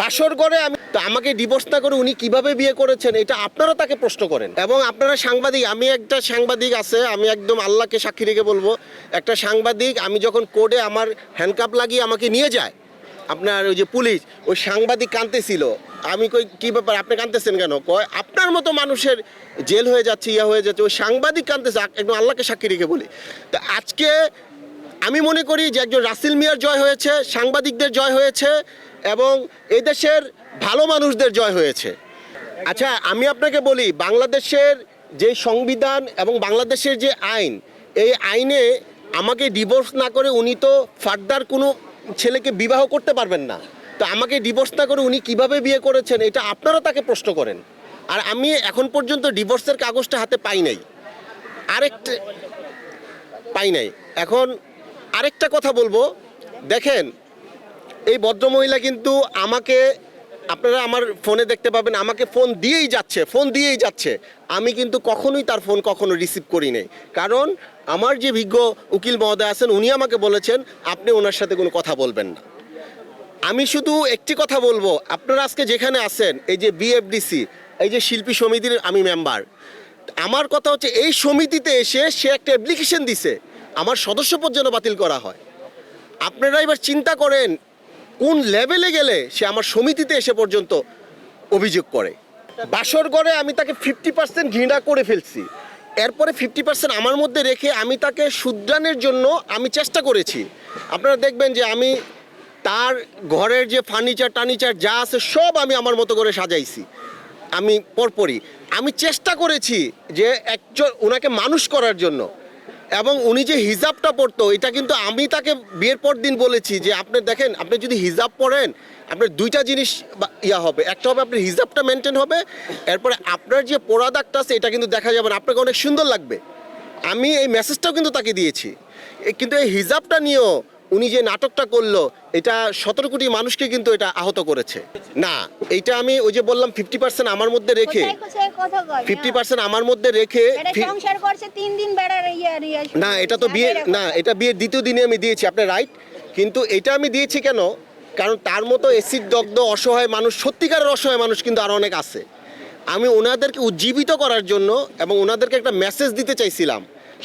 বাসর করে আমি আমাকে ডিভোর্স না করে উনি কীভাবে বিয়ে করেছেন, এটা আপনারা তাকে প্রশ্ন করেন। এবং আপনারা সাংবাদিক, আমি একটা সাংবাদিক আছে, আমি একদম আল্লাহকে সাক্ষী রেখে বলব, একটা সাংবাদিক, আমি যখন কোর্টে আমার হ্যান্ডকাপ লাগিয়ে আমাকে নিয়ে যায়, আপনার ওই যে পুলিশ, ওই সাংবাদিক কাঁদতেছিল। আমি কই, কি ব্যাপার, আপনি কাঁদতেছেন কেন? কয়, আপনার মতো মানুষের জেল হয়ে যাচ্ছে, ইয়া হয়ে যাচ্ছে। ওই সাংবাদিক কাঁদতেছে, একদম আল্লাহকে সাক্ষী রেখে বলি। তো আজকে আমি মনে করি যে একজন রাসিল মিয়ার জয় হয়েছে, সাংবাদিকদের জয় হয়েছে এবং এই দেশের ভালো মানুষদের জয় হয়েছে। আচ্ছা আমি আপনাকে বলি, বাংলাদেশের যে সংবিধান এবং বাংলাদেশের যে আইন, এই আইনে আমাকে ডিভোর্স না করে উনি তো ফার্দার কোনো ছেলেকে বিবাহ করতে পারবেন না। তো আমাকে ডিভোর্স না করে উনি কীভাবে বিয়ে করেছেন, এটা আপনারা তাকে প্রশ্ন করেন। আর আমি এখন পর্যন্ত ডিভোর্সের কাগজটা হাতে পাই নাই। আরেকটা পাই নাই। এখন আরেকটা কথা বলব। দেখেন, এই ভদ্রমহিলা কিন্তু আমাকে, আপনারা আমার ফোনে দেখতে পাবেন, আমাকে ফোন দিয়েই যাচ্ছে, ফোন দিয়েই যাচ্ছে। আমি কিন্তু কখনোই তার ফোন কখনো রিসিভ করি নাই। কারণ আমার যে বিজ্ঞ উকিল মহোদয় আছেন, উনি আমাকে বলেছেন, আপনি ওনার সাথে কোনো কথা বলবেন না। আমি শুধু একটি কথা বলব, আপনারা আজকে যেখানে আছেন, এই যে বিএফডিসি এই যে শিল্পী সমিতির আমি মেম্বার আমার কথা হচ্ছে, এই সমিতিতে এসে সে একটা অ্যাপ্লিকেশন দিছে। আমার সদস্যপদ যেন বাতিল করা হয়। আপনারা এবার চিন্তা করেন, কোন লেভেলে গেলে সে আমার সমিতিতে এসে পর্যন্ত অভিযোগ করে। বাসর করে আমি তাকে ফিফটি পার্সেন্ট ঘৃণা করে ফেলছি। এরপরে ফিফটি পার্সেন্ট আমার মধ্যে রেখে আমি তাকে শুদ্রানের জন্য আমি চেষ্টা করেছি। আপনারা দেখবেন যে আমি তার ঘরের যে ফার্নিচার টার্নিচার যা আছে সব আমি আমার মতো করে সাজাইছি। আমি পরপরই। আমি চেষ্টা করেছি যে একজন, ওনাকে মানুষ করার জন্য এবং উনি যে হিজাবটা পরতো, এটা কিন্তু আমি তাকে বিয়ের পর দিন বলেছি যে আপনি দেখেন, আপনি যদি হিজাব পরেন, আপনার দুইটা জিনিস ইয়া হবে। একটা হবে আপনার হিজাবটা মেনটেন হবে, এরপরে আপনার যে পোড়া দাগটা আছে, এটা কিন্তু দেখা যাবে না। আপনাকে অনেক সুন্দর লাগবে। আমি এই মেসেজটাও কিন্তু তাকে দিয়েছি। কিন্তু এই হিজাবটা নিয়েও উনি যে নাটকটা করল এটা সতেরো কোটি মানুষকে কিন্তু এটা আহত করেছে। না এইটা আমি ওই যে বললাম ফিফটি পার্সেন্ট আমার মধ্যে রেখে? ফিফটি পার্সেন্ট আমার মধ্যে রেখে এটা ইয়ে ইয়ে না এটা তো বিয়ে না এটা বিয়ের দ্বিতীয় দিনে আমি দিয়েছি আপনার রাইট কিন্তু এটা আমি দিয়েছি কেন? কারণ তার মতো এসিড দগ্ধ অসহায় মানুষ সত্যিকারের অসহায় মানুষ কিন্তু আরও অনেক আছে। আমি ওনাদেরকে উজ্জীবিত করার জন্য এবং ওনাদেরকে একটা মেসেজ দিতে চাইছিলাম।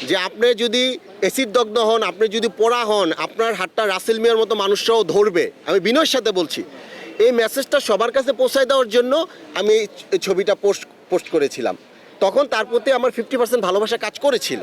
যে আপনি যদি এসিড দগ্ধ হন, আপনি যদি পড়া হন, আপনার হাতটা রাসেল মিয়ার মতো মানুষরাও ধরবে। আমি বিনয়ের সাথে বলছি। এই মেসেজটা সবার কাছে পৌঁছায় দেওয়ার জন্য আমি এই ছবিটা পোস্ট পোস্ট করেছিলাম। তখন তার প্রতি আমার ফিফটি পার্সেন্ট ভালোবাসা কাজ করেছিল।